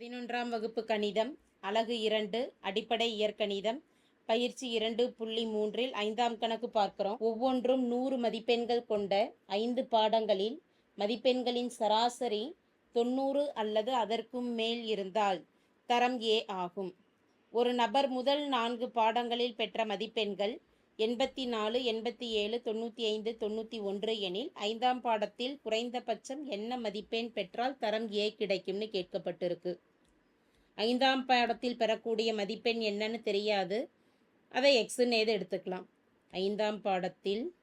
பதினொன்றாம் வகுப்பு கணிதம் அலகு இரண்டு அடிப்படை இயற்கணிதம் பயிற்சி இரண்டு புள்ளி மூன்றில் ஐந்தாம் கணக்கு பார்க்கிறோம். ஒவ்வொன்றும் நூறு மதிப்பெண்கள் கொண்ட ஐந்து பாடங்களில் மதிப்பெண்களின் சராசரி தொண்ணூறு அல்லது அதற்கும் மேல் இருந்தால் தரம் ஏ ஆகும். ஒரு நபர் முதல் நான்கு பாடங்களில் பெற்ற மதிப்பெண்கள் எண்பத்தி நாலு எண்பத்தி ஏழு தொண்ணூற்றி ஐந்து தொண்ணூற்றி ஒன்று எனில் ஐந்தாம் பாடத்தில் குறைந்தபட்சம் என்ன மதிப்பெண் பெற்றால் தரம் ஏ கிடைக்கும்னு கேட்கப்பட்டிருக்கு. ஐந்தாம் பாடத்தில் பெறக்கூடிய மதிப்பெண் என்னன்னு தெரியாது. அதை எக்ஸுன்னு ஏது எடுத்துக்கலாம். ஐந்தாம் பாடத்தில்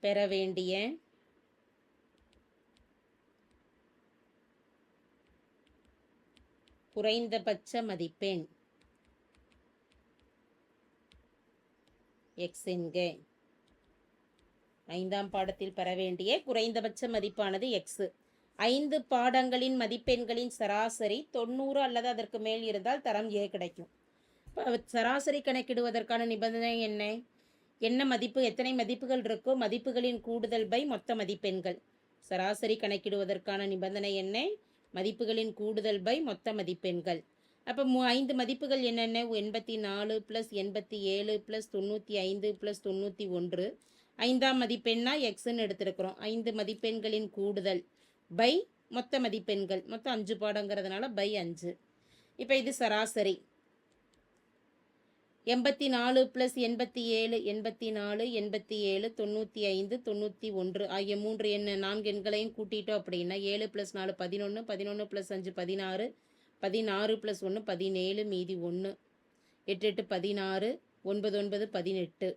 பெற வேண்டிய குறைந்தபட்ச மதிப்பெண் எக்ஸ் என்க. ஐந்தாம் பாடத்தில் பெற வேண்டிய குறைந்தபட்ச மதிப்பானது எக்ஸ் ஐந்து பாடங்களின் மதிப்பெண்களின் சராசரி தொண்ணூறு அல்லது அதற்கு மேல் இருந்தால் தரம் ஏ கிடைக்கும். இப்போ சராசரி கணக்கிடுவதற்கான நிபந்தனை என்ன? என்ன மதிப்பு எத்தனை மதிப்புகள் இருக்கோ மதிப்புகளின் கூடுதல் பை மொத்த மதிப்பெண்கள். சராசரி கணக்கிடுவதற்கான நிபந்தனை என்ன? மதிப்புகளின் கூடுதல் பை மொத்த மதிப்பெண்கள். அப்போ மூ ஐந்து மதிப்புகள் என்னென்ன? எண்பத்தி நாலு ப்ளஸ் எண்பத்தி ஏழு ப்ளஸ் தொண்ணூற்றி ஐந்து ப்ளஸ் தொண்ணூற்றி ஒன்று. ஐந்தாம் மதிப்பெண்ணா எக்ஸ்ன்னு எடுத்திருக்கிறோம். ஐந்து மதிப்பெண்களின் கூடுதல் பை மொத்த மதிப்பெண்கள். மொத்தம் அஞ்சு பாடங்கிறதுனால பை அஞ்சு. இப்போ இது சராசரி. எண்பத்தி நாலு ப்ளஸ் எண்பத்தி ஏழு எண்பத்தி நாலு எண்பத்தி ஏழு தொண்ணூற்றி ஐந்து தொண்ணூற்றி ஒன்று ஆகிய மூன்று எண்ண நான்கு எண்களையும் கூட்டிட்டோம் அப்படின்னா ஏழு ப்ளஸ் நாலு பதினொன்று பதினொன்று ப்ளஸ் அஞ்சு பதினாறு பதினாறு ப்ளஸ் ஒன்று பதினேழு மீதி ஒன்று எட்டு எட்டு பதினாறு ஒன்பது ஒன்பது பதினெட்டு.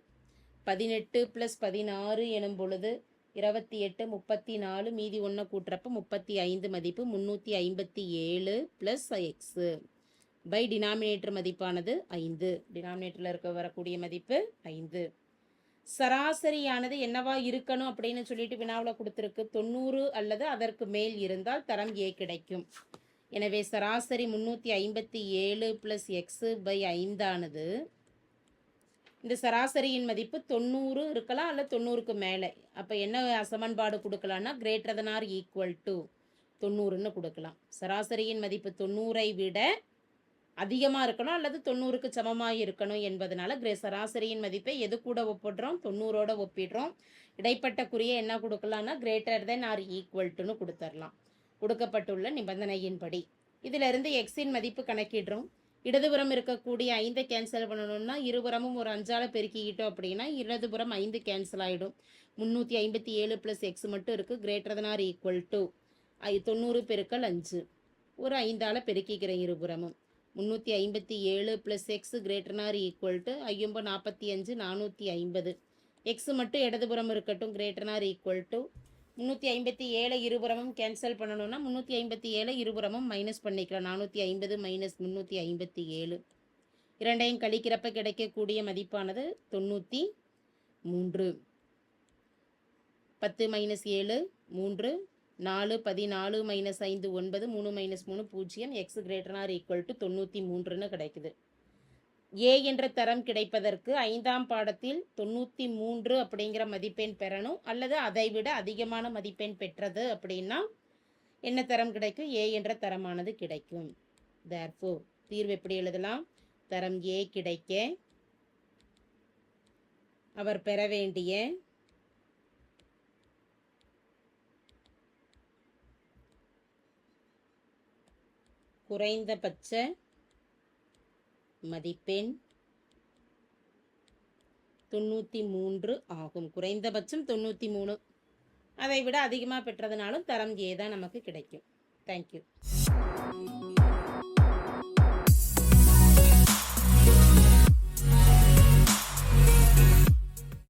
பதினெட்டு ப்ளஸ் பதினாறு எனும் பொழுது இருபத்தி எட்டு முப்பத்தி நாலு மீதி ஒன்று கூட்டுறப்ப முப்பத்தி ஐந்து மதிப்பு முந்நூற்றி ஐம்பத்தி ஏழு ப்ளஸ் எக்ஸு பை டினாமினேட்டர் மதிப்பானது ஐந்து. டினாமினேட்டரில் இருக்க வரக்கூடிய மதிப்பு ஐந்து. சராசரியானது என்னவா இருக்கணும் அப்படின்னு சொல்லிட்டு வினாவில் கொடுத்துருக்கு. தொண்ணூறு அல்லது அதற்கு மேல் இருந்தால் தரம் ஏ கிடைக்கும். எனவே சராசரி முந்நூற்றி ஐம்பத்தி ஏழு ப்ளஸ் எக்ஸு பை ஐந்தானது இந்த சராசரியின் மதிப்பு தொண்ணூறு இருக்கலாம் அல்ல தொண்ணூறுக்கு மேலே. அப்போ என்ன சமன்பாடு கொடுக்கலான்னா greater than or equal to தொண்ணூறுன்னு கொடுக்கலாம். சராசரியின் மதிப்பு தொண்ணூறை விட அதிகமாக இருக்கணும் அல்லது தொண்ணூறுக்கு சமமாக இருக்கணும் என்பதனால கிரே சராசரியின் மதிப்பை எது கூட ஒப்பிடுறோம்? தொண்ணூறோட ஒப்பிடுறோம். இடைப்பட்ட குறியை என்ன கொடுக்கலாம்னா கிரேட்டர் தென் ஆர் ஈக்குவல் டுன்னு கொடுத்துடலாம். கொடுக்கப்பட்டுள்ள நிபந்தனையின்படி. இதிலிருந்து எக்ஸின் மதிப்பு கணக்கிடுறோம். இடதுபுறம் இருக்கக்கூடிய ஐந்தை கேன்சல் பண்ணணும்னா இருபுறமும் ஒரு அஞ்சால் பெருக்கிக்கிட்டோம் அப்படின்னா இடதுபுறம் ஐந்து கேன்சல் ஆகிடும் முந்நூற்றி ஐம்பத்தி ஏழு ப்ளஸ் எக்ஸ் மட்டும் இருக்குது greater than or equal to ஐ தொண்ணூறு பெருக்கல் அஞ்சு. ஒரு ஐந்தால பெருக்கிக்கிறேன் இருபுறமும். முந்நூற்றி ஐம்பத்தி ஏழு plus X greater or equal to ஐயம்போ நாற்பத்தி அஞ்சு நானூற்றி ஐம்பது. எக்ஸ் மட்டும் இடதுபுறம் இருக்கட்டும் கிரேட்டர் ஆர் ஈக்குவல் டு முந்நூற்றி ஐம்பத்தி ஏழை இருபுறமும் கேன்சல் பண்ணணும்னா முந்நூற்றி ஐம்பத்தி ஏழை இருபுறமும் மைனஸ் பண்ணிக்கலாம். நானூற்றி ஐம்பது மைனஸ் முந்நூற்றி ஐம்பத்தி ஏழு. இரண்டையும் கழிக்கிறப்ப கிடைக்கக்கூடிய மதிப்பானது தொண்ணூற்றி மூன்று. பத்து மைனஸ் ஏழு மூன்று. நாலு பதினாலு மைனஸ் ஐந்து ஒன்பது மூணு மைனஸ் மூணு பூஜ்ஜியம் X greater or equal to தொண்ணூற்றி மூன்றுன்னு கிடைக்குது. ஏ என்ற தரம் கிடைப்பதற்கு ஐந்தாம் பாடத்தில் தொண்ணூற்றி மூன்று அப்படிங்கிற மதிப்பெண் பெறணும். அல்லது அதை விட அதிகமான மதிப்பெண் பெற்றது அப்படின்னா என்ன தரம் கிடைக்கும்? ஏ என்ற தரமானது கிடைக்கும். தேர்ஃபோ தீர்வு எப்படி எழுதலாம்? தரம் ஏ கிடைக்க அவர் பெற வேண்டிய குறைந்தபட்ச மதிப்பெண் தொண்ணூற்றி மூன்று ஆகும். குறைந்தபட்சம் தொண்ணூற்றி மூணு. அதை விட அதிகமாக பெற்றதுனாலும் தரம் ஏ தான் நமக்கு கிடைக்கும். தேங்க்யூ